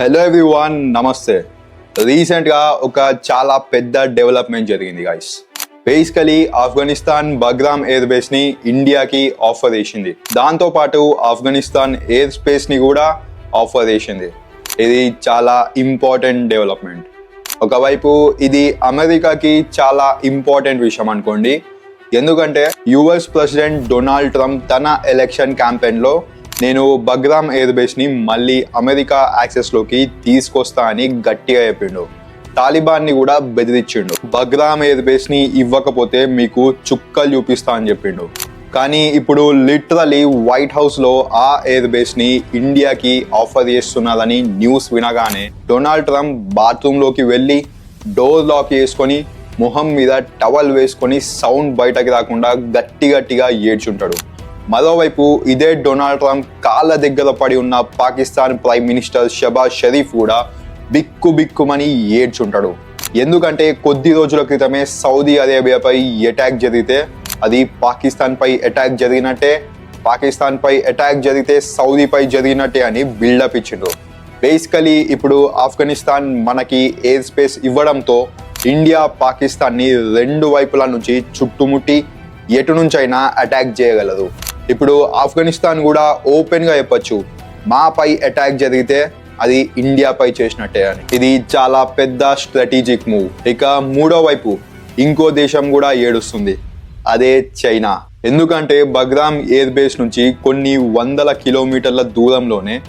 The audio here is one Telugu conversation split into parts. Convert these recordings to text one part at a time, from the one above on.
హలో ఎవ్రీవన్ నమస్తే. రీసెంట్గా ఒక చాలా పెద్ద డెవలప్మెంట్ జరిగింది guys basically Afghanistan Bagram air బేస్ని ఇండియాకి ఆఫర్ చేసింది. దాంతో పాటు ఆఫ్ఘనిస్తాన్ ఎయిర్ స్పేస్ని కూడా ఆఫర్ చేసింది. ఇది చాలా ఇంపార్టెంట్ డెవలప్మెంట్ ఒకవైపు ఇది అమెరికాకి చాలా ఇంపార్టెంట్ విషయం అనుకోండి. ఎందుకంటే యుఎస్ ప్రెసిడెంట్ డొనాల్డ్ ట్రంప్ తన ఎలక్షన్ క్యాంపెయిన్లో నేను బగ్రామ్ ఎయిర్ మళ్ళీ అమెరికా యాక్సెస్లోకి తీసుకొస్తా అని గట్టిగా చెప్పిండు. తాలిబాన్ని కూడా బెదిరించిండు. బగ్రామ్ ఎయిర్ బేస్ని ఇవ్వకపోతే మీకు చుక్కలు చూపిస్తా అని చెప్పిండు. కానీ ఇప్పుడు లిటరలీ వైట్ హౌస్లో ఆ ఎయిర్ బేస్ని ఇండియాకి ఆఫర్ చేస్తున్నారని న్యూస్ వినగానే డొనాల్డ్ ట్రంప్ బాత్రూంలోకి వెళ్ళి డోర్ లాక్ చేసుకొని మొహం మీద టవల్ వేసుకొని సౌండ్ బయటకి రాకుండా గట్టి గట్టిగా ఏడ్చుంటాడు. మరోవైపు ఇదే డొనాల్డ్ ట్రంప్ కాళ్ళ దగ్గర పడి ఉన్న పాకిస్తాన్ ప్రైమ్ మినిస్టర్ షబాజ్ షరీఫ్ కూడా బిక్కు బిక్కుమని ఏడ్చుంటాడు. ఎందుకంటే కొద్ది రోజుల క్రితమే సౌదీ అరేబియాపై అటాక్ జరిగితే అది పాకిస్తాన్పై అటాక్ జరిగినట్టే పాకిస్తాన్పై అటాక్ జరిగితే సౌదీపై జరిగినట్టే అని బిల్డప్ ఇచ్చిండ్రు బేసికలీ ఇప్పుడు ఆఫ్ఘనిస్తాన్ మనకి ఎయిర్ స్పేస్ ఇవ్వడంతో ఇండియా పాకిస్తాన్ని రెండు వైపుల నుంచి చుట్టుముట్టి ఎటు నుంచైనా అటాక్ చేయగలదు. ఇప్పుడు ఆఫ్ఘనిస్తాన్ కూడా ఓపెన్గా చెప్పచ్చు. మాపై అటాక్ జరిగితే అది ఇండియాపై చేసినట్టే అని. ఇది చాలా పెద్ద స్ట్రాటజిక్ మూవ్ ఇక మూడో వైపు ఇంకో దేశం కూడా ఏడుస్తుంది. అదే చైనా. ఎందుకంటే బగ్రామ్ ఎయిర్ బేస్ నుంచి కొన్ని వందల కిలోమీటర్ల దూరంలోనే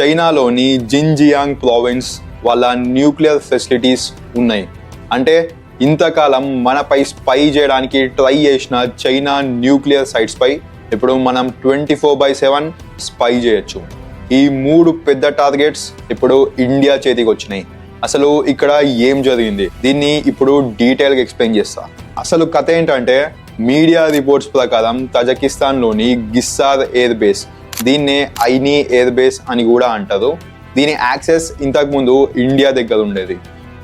చైనాలోని జిన్జియాంగ్ ప్రావిన్స్ వాళ్ళ న్యూక్లియర్ ఫెసిలిటీస్ ఉన్నాయి. అంటే ఇంతకాలం మనపై స్పై చేయడానికి ట్రై చేసిన చైనా న్యూక్లియర్ సైట్స్పై ఇప్పుడు మనం twenty four by seven spy చేయొచ్చు. ఈ మూడు పెద్ద టార్గెట్స్ ఇప్పుడు ఇండియా చేతికి వచ్చినాయి. అసలు ఇక్కడ ఏం జరిగింది? దీన్ని ఇప్పుడు డీటెయిల్గా ఎక్స్ప్లెయిన్ చేస్తా. అసలు కథ ఏంటంటే మీడియా రిపోర్ట్స్ ప్రకారం తజకిస్తాన్లోని గిస్సార్ ఎయిర్ బేస్ దీన్నే ఐనీ ఎయిర్ బేస్ అని కూడా అంటారు. దీని యాక్సెస్ ఇంతకుముందు ఇండియా దగ్గర ఉండేది.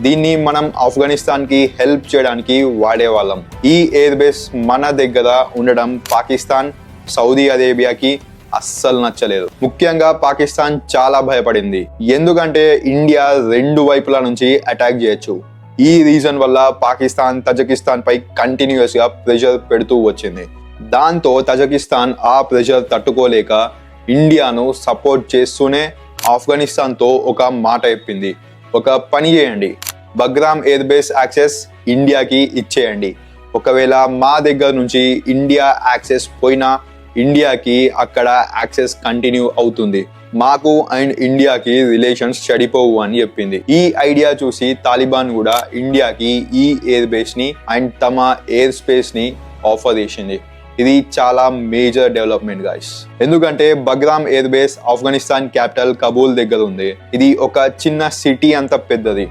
దీన్ని మనం ఆఫ్ఘనిస్తాన్కి హెల్ప్ చేయడానికి వాడేవాళ్ళం. ఈ ఎయిర్ బేస్ మన దగ్గర ఉండడం పాకిస్తాన్ సౌదీ అరేబియాకి అస్సలు నచ్చలేదు. ముఖ్యంగా పాకిస్తాన్ చాలా భయపడింది. ఎందుకంటే ఇండియా రెండు వైపుల నుంచి అటాక్ చేయొచ్చు. ఈ రీజన్ వల్ల పాకిస్తాన్ తజకిస్తాన్ పై కంటిన్యూస్గా ప్రెషర్ పెడుతూ వచ్చింది. దాంతో తజకిస్తాన్ ఆ ప్రెషర్ తట్టుకోలేక ఇండియాను సపోర్ట్ చేస్తూనే ఆఫ్ఘనిస్తాన్తో ఒక మాట చెప్పింది. ఒక పని చేయండి. బగ్రామ్ ఎయిర్ బేస్ యాక్సెస్ ఇండియాకి ఇచ్చేయండి. ఒకవేళ మా దగ్గర నుంచి ఇండియా యాక్సెస్ పోయినా ఇండియాకి అక్కడ యాక్సెస్ కంటిన్యూ అవుతుంది. మాకు అండ్ ఇండియాకి రిలేషన్స్ చెడిపోవు అని చెప్పింది. ఈ ఐడియా చూసి తాలిబాన్ కూడా ఇండియాకి ఈ ఎయిర్ బేస్ని అండ్ తమ ఎయిర్ స్పేస్ని ఆఫర్ చేసింది. ఇది చాలా మేజర్ డెవలప్మెంట్ గాయస్ ఎందుకంటే Bagram air base Afghanistan capital Kabul దగ్గర ఉంది. ఇది ఒక చిన్న సిటీ అంత పెద్దది.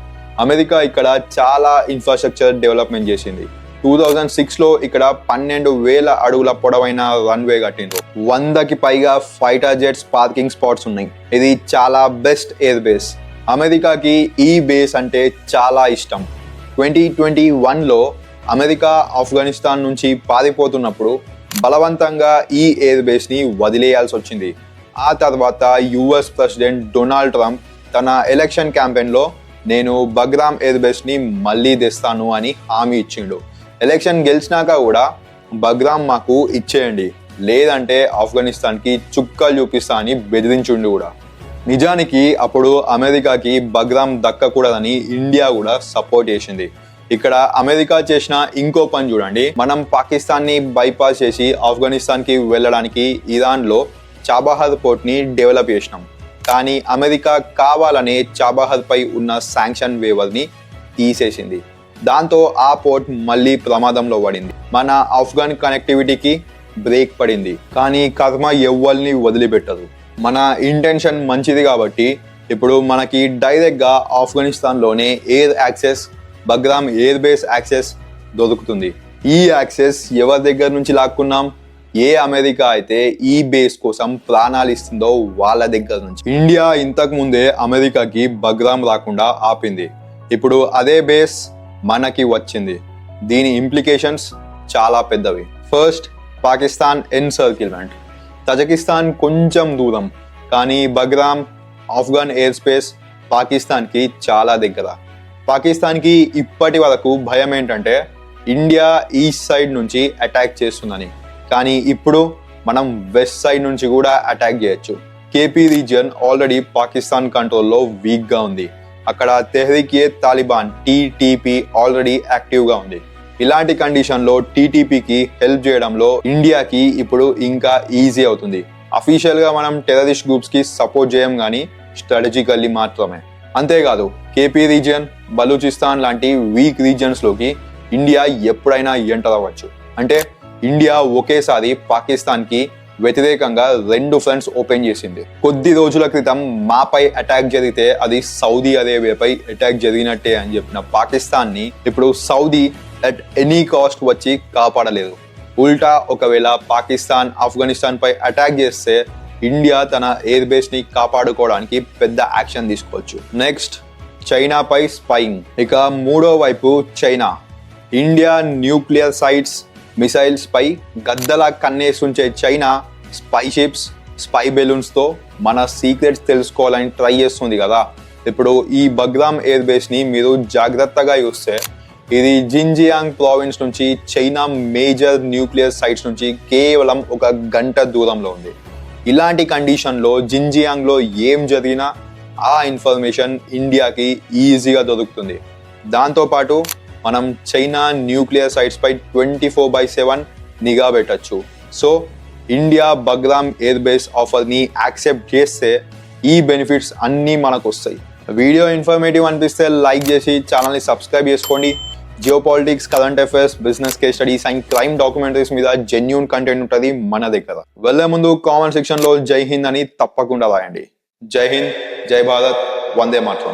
అమెరికా ఇక్కడ చాలా ఇన్ఫ్రాస్ట్రక్చర్ డెవలప్మెంట్ చేసింది. టూ థౌజండ్ సిక్స్లో ఇక్కడ పన్నెండు వేల అడుగుల పొడవైన రన్వే కట్టిండ్రు. వందకి పైగా ఫైటర్ జెట్స్ పార్కింగ్ స్పాట్స్ ఉన్నాయి. ఇది చాలా బెస్ట్ ఎయిర్ బేస్ అమెరికాకి ఈ బేస్ అంటే చాలా ఇష్టం. ట్వంటీ ట్వంటీ వన్లో అమెరికా ఆఫ్ఘనిస్తాన్ నుంచి పారిపోతున్నప్పుడు బలవంతంగా ఈ ఎయిర్ బేస్ని వదిలేయాల్సి వచ్చింది. ఆ తర్వాత యుఎస్ ప్రెసిడెంట్ డొనాల్డ్ ట్రంప్ తన ఎలక్షన్ క్యాంపెయిన్లో నేను బగ్రామ్ ఎయిర్ బేస్ని మళ్ళీ తెస్తాను అని హామీ ఇచ్చిండు. ఎలక్షన్ గెలిచినాక కూడా బగ్రామ్ మాకు ఇచ్చేయండి. లేదంటే ఆఫ్ఘనిస్తాన్కి చుక్కలు చూపిస్తా అని బెదిరించుండు కూడా. నిజానికి అప్పుడు అమెరికాకి బగ్రామ్ దక్కకూడదని ఇండియా కూడా సపోర్ట్ చేసింది. ఇక్కడ అమెరికా చేసిన ఇంకో పని చూడండి. మనం పాకిస్తాన్ని బైపాస్ చేసి ఆఫ్ఘనిస్తాన్కి వెళ్ళడానికి ఇరాన్లో చాబాహర్ చాబహార్ డెవలప్ చేసినాం. కానీ అమెరికా కావాలనే చాబహార్ పై ఉన్న శాంక్షన్ వేవర్ని తీసేసింది. దాంతో ఆ పోర్ట్ మళ్ళీ ప్రమాదంలో పడింది. మన ఆఫ్ఘన్ కనెక్టివిటీకి బ్రేక్ పడింది. కానీ కర్మ ఎవ్వల్ని వదిలిపెట్టదు. మన ఇంటెన్షన్ మంచిది కాబట్టి ఇప్పుడు మనకి డైరెక్ట్గా ఆఫ్ఘనిస్తాన్లోనే air access Bagram air base access దొరుకుతుంది. ఈ యాక్సెస్ ఎవరి దగ్గర నుంచి లాక్కున్నాం? ఏ అమెరికా అయితే ఈ బేస్ కోసం ప్రాణాలు ఇస్తుందో వాళ్ళ దగ్గర నుంచి. ఇండియా ఇంతకు ముందే అమెరికాకి బగ్రామ్ రాకుండా ఆపింది. ఇప్పుడు అదే బేస్ మనకి వచ్చింది. దీని ఇంప్లికేషన్స్ చాలా పెద్దవి. ఫస్ట్ పాకిస్తాన్ ఎన్సర్కిల్మెంట్ తజకిస్తాన్ కొంచెం దూరం కానీ బగ్రామ్ ఆఫ్ఘన్ ఎయిర్ స్పేస్ పాకిస్తాన్కి చాలా దగ్గర. పాకిస్తాన్కి ఇప్పటి వరకు భయం ఏంటంటే ఇండియా ఈస్ట్ సైడ్ నుంచి అటాక్ చేస్తుందని. కానీ ఇప్పుడు మనం వెస్ట్ సైడ్ నుంచి కూడా అటాక్ చేయొచ్చు. కేపీ రీజియన్ ఆల్రెడీ పాకిస్తాన్ కంట్రోల్లో వీక్గా ఉంది. అక్కడ తెహ్రీకే తాలిబాన్ టీటీపీ ఆల్రెడీ యాక్టివ్గా ఉంది. ఇలాంటి కండిషన్లో టీటీపీకి హెల్ప్ చేయడంలో ఇండియాకి ఇప్పుడు ఇంకా ఈజీ అవుతుంది. అఫీషియల్గా మనం టెర్రరిస్ట్ గ్రూప్స్కి సపోర్ట్ చేయం కానీ స్ట్రాటజికల్లీ మాత్రమే. అంతేకాదు కేపీ రీజియన్ బలూచిస్తాన్ లాంటి వీక్ రీజియన్స్లోకి ఇండియా ఎప్పుడైనా ఎంటర్ అవ్వచ్చు. అంటే ఇండియా ఒకేసారి పాకిస్తాన్కి వ్యతిరేకంగా రెండు ఫ్రంట్స్ ఓపెన్ చేసింది. కొద్ది రోజుల క్రితం మాపై అటాక్ జరిగితే అది సౌదీ అరేబియాపై అటాక్ జరిగినట్టే అని చెప్పిన పాకిస్తాన్ని ఇప్పుడు సౌదీ అట్ ఎనీ కాస్ట్ వచ్చి కాపాడలేదు. ఉల్టా ఒకవేళ పాకిస్తాన్ ఆఫ్ఘనిస్తాన్ పై అటాక్ చేస్తే ఇండియా తన ఎయిర్ బేస్ని కాపాడుకోవడానికి పెద్ద యాక్షన్ తీసుకోవచ్చు. నెక్స్ట్ చైనాపై స్పైయింగ్. ఇక మూడో వైపు China. India nuclear sites missiles పై గద్దలా కన్నేసుంచే చైనా స్పై షిప్స్ స్పై బెలూన్స్తో మన సీక్రెట్స్ తెలుసుకోవాలని ట్రై చేస్తుంది కదా. ఇప్పుడు ఈ బగ్రామ్ ఎయిర్ బేస్ని మీరు జాగ్రత్తగా చూస్తే ఇది జింజియాంగ్ ప్రావిన్స్ నుంచి చైనా మేజర్ న్యూక్లియర్ సైట్స్ నుంచి కేవలం ఒక గంట దూరంలో ఉంది. ఇలాంటి కండిషన్లో జింజియాంగ్లో ఏం జరిగినా ఆ ఇన్ఫర్మేషన్ ఇండియాకి ఈజీగా దొరుకుతుంది. దాంతోపాటు మనం చైనా న్యూక్లియర్ సైట్స్ పై ట్వంటీ ఫోర్ బై సెవెన్ నిఘా పెట్టచ్చు. So India Bagram air base ఆఫర్ని accept చేస్తే ఈ బెనిఫిట్స్ అన్నీ మనకు వస్తాయి వీడియో ఇన్ఫర్మేటివ్ అనిపిస్తే లైక్ చేసి ఛానల్ని సబ్స్క్రైబ్ చేసుకోండి. Geopolitics current affairs business case studies and crime documentaries మీద జెన్యున్ కంటెంట్ ఉంటుంది మన దగ్గర. వెళ్ళే ముందు కామెంట్ సెక్షన్లో జై హింద్ అని తప్పకుండా రాయండి. జై హింద్ జై భారత్ వందే మాత్రం.